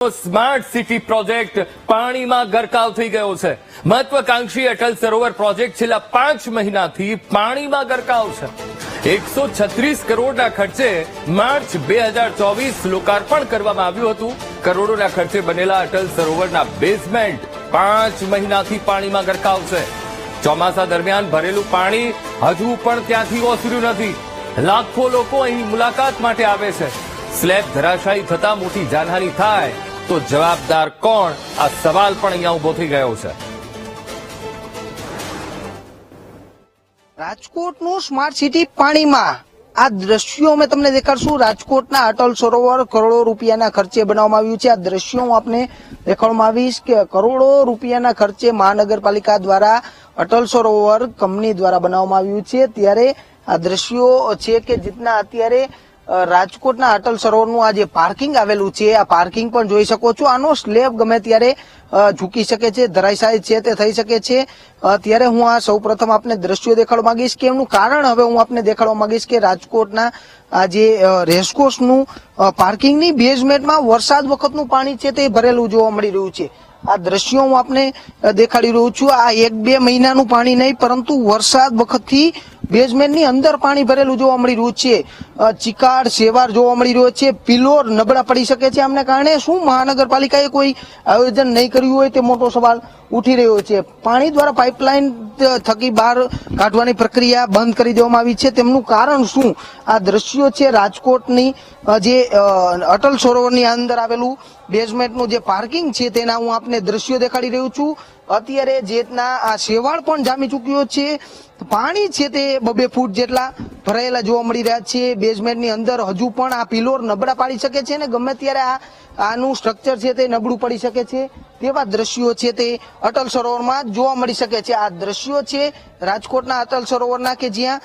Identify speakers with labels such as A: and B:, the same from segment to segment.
A: Smart city project પાણીમાં ગરકાવ થઈ ગયો છે. મહત્વકાંક્ષી અટલ સરોવર પ્રોજેક્ટ છેલ્લા પાંચ મહિનાથી પાણીમાં ગરકાવ છે. એકસો છત્રીસ કરોડના ખર્ચે માર્ચ બે હજાર ચોવીસ લોકાર્પણ કરવામાં આવ્યું હતું. કરોડોના ખર્ચે બનેલા અટલ સરોવરના બેઝમેન્ટ પાંચ મહિનાથી પાણીમાં ગરકાવ છે. ચોમાસા દરમિયાન ભરેલું પાણી હજુ પણ ત્યાંથી ઓસર્યું નથી. લાખો લોકો અહીં મુલાકાત માટે આવે છે. સ્લેબ ધરાશાયી થતા મોટી જાનહાની થાય. તો જવાબદાર કોણ? આ સવાલ પણ અહીંયા ઊભો થઈ ગયો છે.
B: રાજકોટનું સ્માર્ટ સિટી પાણીમાં. આ દ્રશ્યો અમે તમને દેખાડશું. રાજકોટના અટલ સરોવર કરોડો રૂપિયાના ખર્ચે બનાવવામાં આવ્યું છે. આ દ્રશ્યો હું આપને દેખાડવામાં આવીશ કે કરોડો રૂપિયાના ખર્ચે મહાનગરપાલિકા દ્વારા અટલ સરોવર કંપની દ્વારા બનાવવામાં આવ્યું છે. ત્યારે આ દ્રશ્યો છે કે જીતના અત્યારે રાજકોટના અટલ સરોવરનું આ જે પાર્કિંગ આવેલું છે, આ પાર્કિંગ પણ જોઈ શકો છો. આનો સ્લેબ ગમે ત્યારે ઝૂકી શકે છે, ધરાશાયી છે તે થઈ શકે છે. ત્યારે હું આ સૌ પ્રથમ આપને દ્રશ્યો દેખાડવા માંગીશ કે એમનું કારણ હવે હું આપને દેખાડવા માંગીશ કે રાજકોટના આ જે રેસકોર્સનું પાર્કિંગની બેઝમેન્ટમાં વરસાદ વખતનું પાણી છે તે ભરેલું જોવા મળી રહ્યું છે. આ દ્રશ્યો હું આપને દેખાડી રહ્યું છું. આ એક બે મહિનાનું પાણી નહીં, પરંતુ વરસાદ વખતથી બેઝમેન્ટની અંદર પાણી ભરેલું જોવા મળી રહ્યું છે. ચિકાર, સેવાર જોવા મળી રહ્યો છે. પિલોર નબળા પડી શકે છે આમને કારણે. શું મહાનગરપાલિકાએ કોઈ આયોજન નહીં કર્યું હોય તે મોટો સવાલ ઉઠી રહ્યો છે. પાણી દ્વારા પાઇપલાઇન થકી બહાર કાઢવાની પ્રક્રિયા બંધ કરી દેવામાં આવી છે. તેમનું કારણ શું? આ દ્રશ્યો છે રાજકોટની જે અટલ સરોવરની અંદર આવેલું બેઝમેન્ટનું જે પાર્કિંગ છે તેના હું આપને દ્રશ્યો દેખાડી રહ્યું છું. અત્યારે જેટના આ શેવાળ પણ જામી ચૂક્યો છે પાણી છે તે બબે ફૂટ જેટલા ભરાયેલા જોવા મળી રહ્યા છે. બેઝમેન્ટની અંદર હજુ પણ આ પિલોર નબળા પાડી શકે છે ને ગમે ત્યારે આ, આનું સ્ટ્રક્ચર છે તે નબળું પડી શકે છે. તેવા દ્રશ્યો છે તે અટલ સરોવરમાં જોવા મળી શકે છે. આ દ્રશ્યો છે રાજકોટના અટલ સરોવરના કે જ્યાં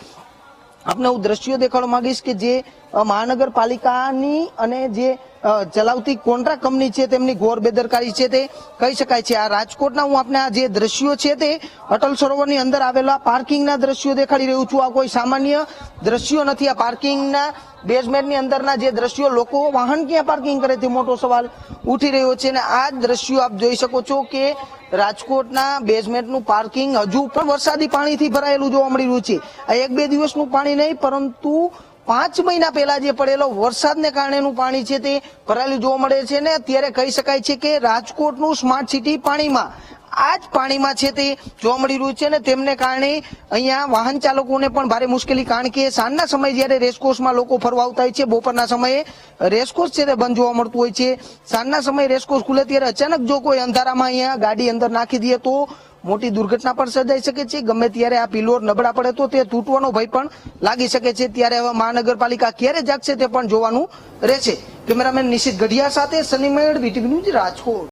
B: આપને હું દ્રશ્યો દેખાડવા માંગીશ કે જે મહાનગરપાલિકાની અને જે ચલાવતી કોન્ટ્રા કંપની છે, તેમની ઘોર બેદરકારી છે તે. કહી શકાય છે, આ રાજકોટના હું આપને આ જે દ્રશ્યો છે તે, અટલ સરોવરની અંદર આવેલા પાર્કિંગના દ્રશ્યો દેખાડી રહ્યું છું. આ કોઈ સામાન્ય દ્રશ્યો નથી. આ પાર્કિંગના બેઝમેન્ટની અંદરના જે દ્રશ્યો, લોકો વાહન ક્યાં પાર્કિંગ કરે તે મોટો સવાલ ઉઠી રહ્યો છે. અને આ દ્રશ્યો આપ જોઈ શકો છો કે રાજકોટના બેઝમેન્ટનું પાર્કિંગ હજુ પણ વરસાદી પાણીથી ભરાયેલું જોવા મળી રહ્યું છે. આ એક બે દિવસનું પાણી નહીં, પરંતુ પાંચ મહિના પહેલા જે પડેલો વરસાદને કારણેનું પાણી છે તે ભરાયેલું જોવા મળે છે ને અત્યારે કહી શકાય છે કે રાજકોટનું સ્માર્ટ સિટી પાણીમાં આ જ પાણીમાં છે તે જોવા મળી રહ્યું છે ને તેમને કારણે અહીંયા વાહન ચાલકોને પણ ભારે મુશ્કેલી કારણ કે સાંજના સમયે જ્યારે રેસકોર્સમાં લોકો ફરવા આવતા હોય છે, બપોરના સમયે રેસકોર્સ છે તે બંધ જોવા મળતું હોય છે. સાંજના સમયે રેસકોર્સ ખુલે ત્યારે અચાનક જો કોઈ અંધારામાં અહીંયા ગાડી અંદર નાખી દે તો મોટી દુર્ઘટના પણ સર્જાઈ શકે છે. ગમે ત્યારે આ પિલોર નબળા પડે તો તે તૂટવાનો ભય પણ લાગી શકે છે. ત્યારે હવે મહાનગરપાલિકા ક્યારે જાગશે તે પણ જોવાનું રહેશે. કેમેરામેન નિશિત ગઢિયા સાથે સની મેળ વીટીવી રાજકોટ.